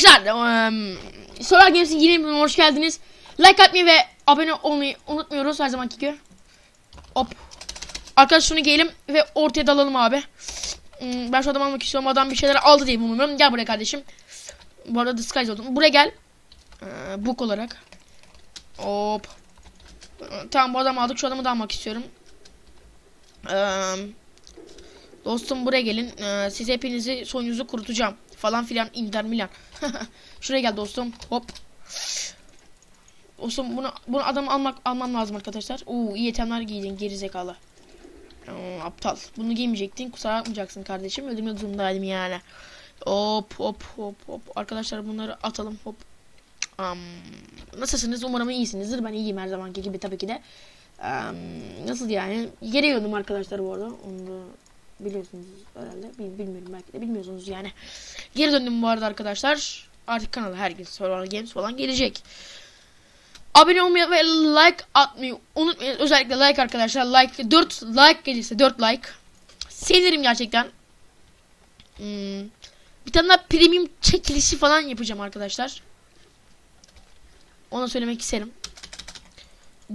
Arkadaşlar um, Solar Games'in yeni bölümüne hoş geldiniz. Like atmayı ve abone olmayı unutmuyoruz her zamanki gibi. Hop. Arkadaşlar şunu giyelim ve ortaya dalalım abi. Hmm, ben şu adamı almak istiyorum. Adam bir şeyler aldı diye umuyorum. Gel buraya kardeşim. Bu arada disguise oldum. Buraya gel. Ee, book olarak. Hop. Tamam bu adamı aldık. Şu adamı da almak istiyorum. Ee, dostum buraya gelin. Ee, siz hepinizi soyunuzu kurutacağım. Falan filan Inter Milan. Şuraya gel dostum. Hop. Dostum bunu bunu adam almak almam lazım arkadaşlar. Oo iyi itemler giydin geri zekalı. Aptal. Bunu giymeyecektin. Kusura bakmayacaksın kardeşim. Öldürmek zorundaydım yani. Hop hop hop hop. Arkadaşlar bunları atalım. Hop. Um, nasılsınız? Umarım iyisinizdir. Ben iyiyim her zamanki gibi tabii ki de. Um, nasıl yani? Geliyordum arkadaşlar bu arada. Onu da biliyorsunuz herhalde. Bil- Bilmiyorum belki de bilmiyorsunuz yani. Geri döndüm bu arada arkadaşlar. Artık kanala her gün Survival Games falan gelecek. Abone olmayı ve like atmayı unutmayın. Özellikle like arkadaşlar. Like 4 like gelirse 4 like. Sevinirim gerçekten. Hmm. Bir tane daha premium çekilişi falan yapacağım arkadaşlar. Ona söylemek isterim.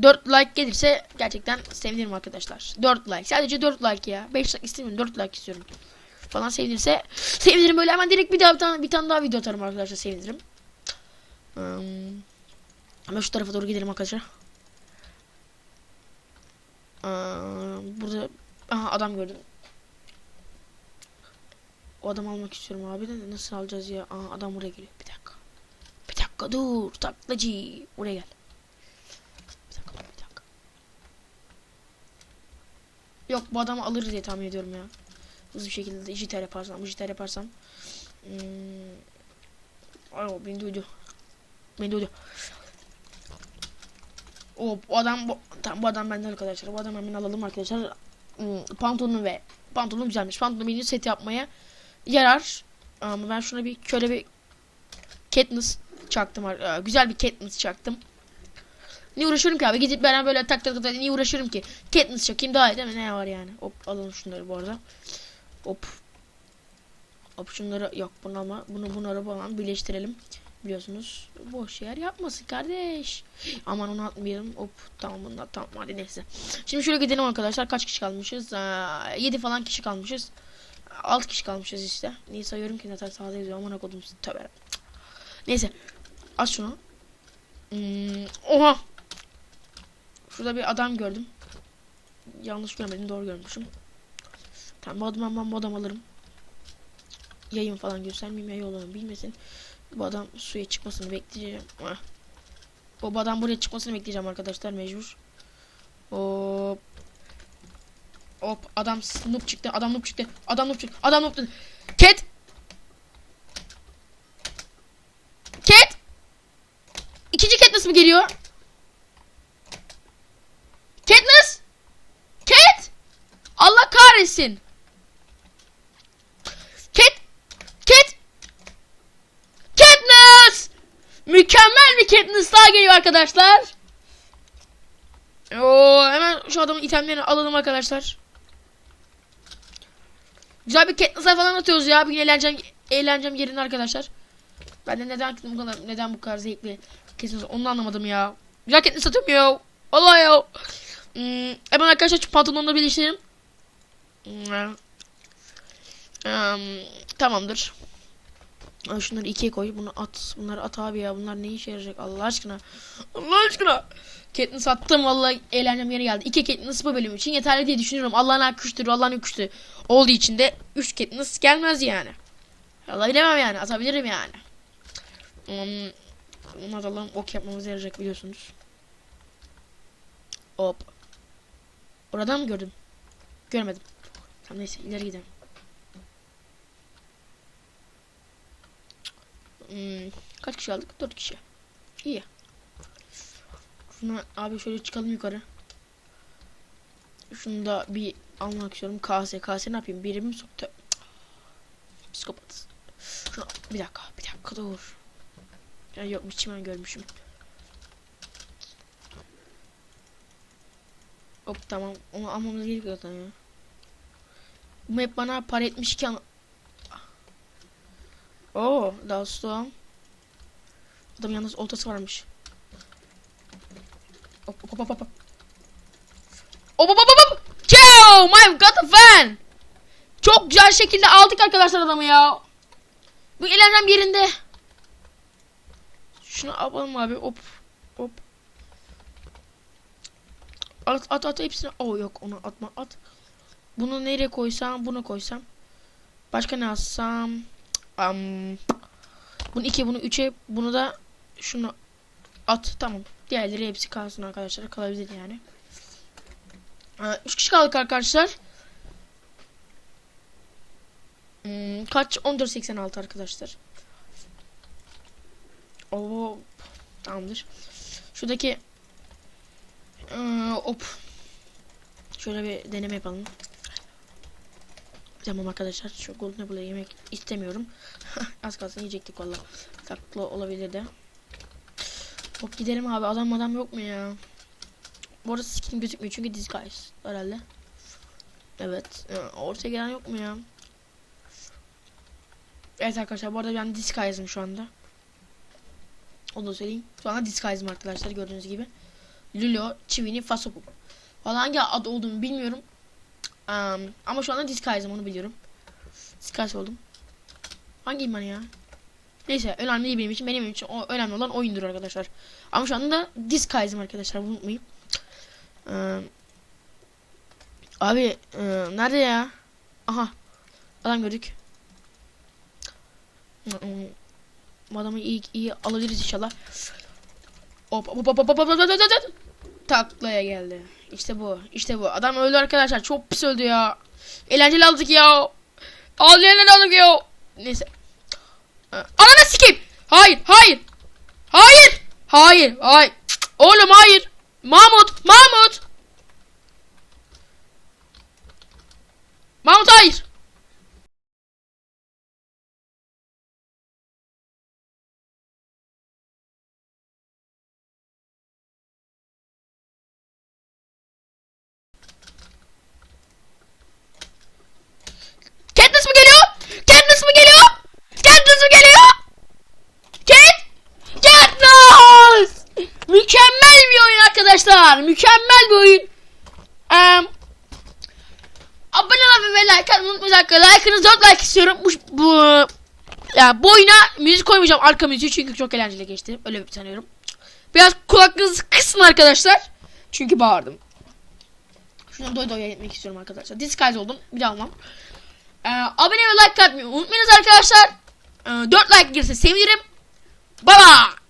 4 like gelirse gerçekten sevinirim arkadaşlar. 4 like. Sadece 4 like ya. 5 like istemiyorum. 4 like istiyorum. Falan sevinirse sevinirim böyle hemen direkt bir daha bir tane, bir tane daha video atarım arkadaşlar sevinirim. Hmm. Hemen şu tarafa doğru gidelim arkadaşlar. Aa, burada aha, adam gördüm. O adam almak istiyorum abi de nasıl alacağız ya? Aa, adam buraya geliyor. Bir dakika. Bir dakika dur. Taklacı. Buraya gel. Bir dakika bir dakika. Yok bu adamı alırız diye tahmin ediyorum ya. Hızlı bir şekilde jiter yaparsam, jiter yaparsam. Hmm. Ay beni duydu. Beni duydu. O bu adam bu, tamam, bu adam benden arkadaşlar. Bu adamı hemen alalım arkadaşlar. Hmm, pantolonu ve pantolon güzelmiş. Pantolonu bir set yapmaya yarar. Ama ben şuna bir şöyle bir Katniss çaktım. Aa, Güzel bir Katniss çaktım. Niye uğraşıyorum ki abi? Gidip ben böyle tak tak tak niye uğraşıyorum ki? Katniss çakayım daha iyi değil mi? Ne var yani? Hop alalım şunları bu arada. Hop. Hop şunları yok bunu ama bunu bunları falan birleştirelim. Biliyorsunuz boş yer yapmasın kardeş. Aman onu atmayalım. Hop tamam bunlar tamam hadi neyse. Şimdi şöyle gidelim arkadaşlar. Kaç kişi kalmışız? 7 falan kişi kalmışız. 6 kişi kalmışız işte. Niye sayıyorum ki zaten sağda yazıyor. Aman okudum tövbe. Neyse. Aç şunu. Hmm, oha. Şurada bir adam gördüm. Yanlış görmedim doğru görmüşüm. Tamam bu adamı ben bu adam alırım. Yayın falan göstermeyeyim ya yolunu bilmesin. Bu adam suya çıkmasını bekleyeceğim. Heh. Bu adam buraya çıkmasını bekleyeceğim arkadaşlar mecbur. Hop. Hop adam noob çıktı. Adam noob çıktı. Adam noob çıktı. Adam noob çıktı. Cat. Cat. İkinci Katniss mı geliyor? Katniss. Cat. Kahretsin. Cat. Cat. Katniss! Mükemmel bir Katniss daha geliyor arkadaşlar. Oo, hemen şu adamın itemlerini alalım arkadaşlar. Güzel bir Katniss'a falan atıyoruz ya. Bir eğleneceğim, eğleneceğim yerine arkadaşlar. Ben de neden bu kadar neden bu kadar zevkli Katniss onu anlamadım ya. Güzel Katniss atıyorum ya. Allah ya. Hmm, hemen arkadaşlar şu pantolonla birleştirelim. Hmm, tamamdır. Şunları ikiye koy. Bunu at. Bunları at abi ya. Bunlar ne işe yarayacak Allah aşkına. Allah aşkına. Katniss attım vallahi eğlencem yeri geldi. İki Katniss bu bölüm için yeterli diye düşünüyorum. Allah'ın akıştır, Allah'ın akıştır olduğu için de 3 Katniss gelmez yani. Allah bilemem yani. Atabilirim yani. Hmm, bunu atalım. Ok yapmamız yarayacak biliyorsunuz. Hop. Oradan mı gördüm? Görmedim. Tamam neyse ileri gidelim. Hmm, kaç kişi aldık? 4 kişi. İyi. Şuna abi şöyle çıkalım yukarı. Şunu da bir almak istiyorum. KS. KS ne yapayım? Birimi soktu. Psikopat. Şuna bir dakika. Bir dakika dur. Ya yok bir çimen görmüşüm. Hop tamam. Onu almamız gerekiyor zaten ya. Bu hep bana para etmiş ki Oo, dostum. Adam yalnız oltası varmış. Hop hop hop hop. hop. Hop hop hop. Ciao, my got a fan. Çok güzel şekilde aldık arkadaşlar adamı ya. Bu eğlencem yerinde. Şunu alalım abi. Hop. Hop. At at at hepsini. Oh yok onu atma at. Bunu nereye koysam bunu koysam. Başka ne alsam? Um, bunu 2 bunu 3'e bunu da şunu at tamam. Diğerleri hepsi kalsın arkadaşlar. Kalabilir yani. 3 kişi kaldık arkadaşlar. Hmm, kaç? 14.86 arkadaşlar. Oo, tamamdır. Şuradaki ee, hop. Şöyle bir deneme yapalım. Tamam arkadaşlar. Şu golden apple'ı yemek istemiyorum. Az kalsın yiyecektik valla. Saklı olabilir de. Hop gidelim abi. Adam adam yok mu ya? Bu arada skin gözükmüyor çünkü disguise herhalde. Evet. Ee, Ortaya gelen yok mu ya? Evet arkadaşlar bu arada ben disguise'ım şu anda. Onu da söyleyeyim. Şu anda disguise'ım arkadaşlar gördüğünüz gibi. Lulo, Chivini, Fasopu. Valla hangi adı olduğunu bilmiyorum. Um, ama şu anda disguise'ım onu biliyorum. Disguise oldum. Hangiyim ben ya? Neyse önemli değil benim için. Benim için o, önemli olan oyundur arkadaşlar. Ama şu anda disguise'ım arkadaşlar. Bunu unutmayın. Um, abi e, nerede ya? Aha. Adam gördük. Adamı iyi iyi alabiliriz inşallah. Hop hop hop hop hop hop hop hop Taklaya geldi. İşte bu. İşte bu. Adam öldü arkadaşlar. Çok pis öldü ya. Eğlenceli aldık ya. Ağlayanlar aldık ya. Neyse. Ananı sikeyim. Hayır. Hayır. Hayır. Hayır. Hayır. Oğlum hayır. Mahmut. Mahmut. Mahmut hayır. Katniss mı geliyor? Katniss mı geliyor? Katniss mı geliyor? Kat? Katniss! Mükemmel bir oyun arkadaşlar. Mükemmel bir oyun. Em, abone olmayı ve like atmayı unutmayın arkadaşlar. Like'ınızı 4 like istiyorum. Bu, bu, ya bu oyuna müzik koymayacağım arka müziği çünkü çok eğlenceli geçti. Öyle bir sanıyorum. Biraz kulaklarınızı kısın arkadaşlar. Çünkü bağırdım. Şunu doy doya etmek istiyorum arkadaşlar. Disguise oldum. Bir daha olmam. Ee, abone ve like atmayı unutmayınız arkadaşlar. Ee, 4 like gelirse sevinirim. Bye bye.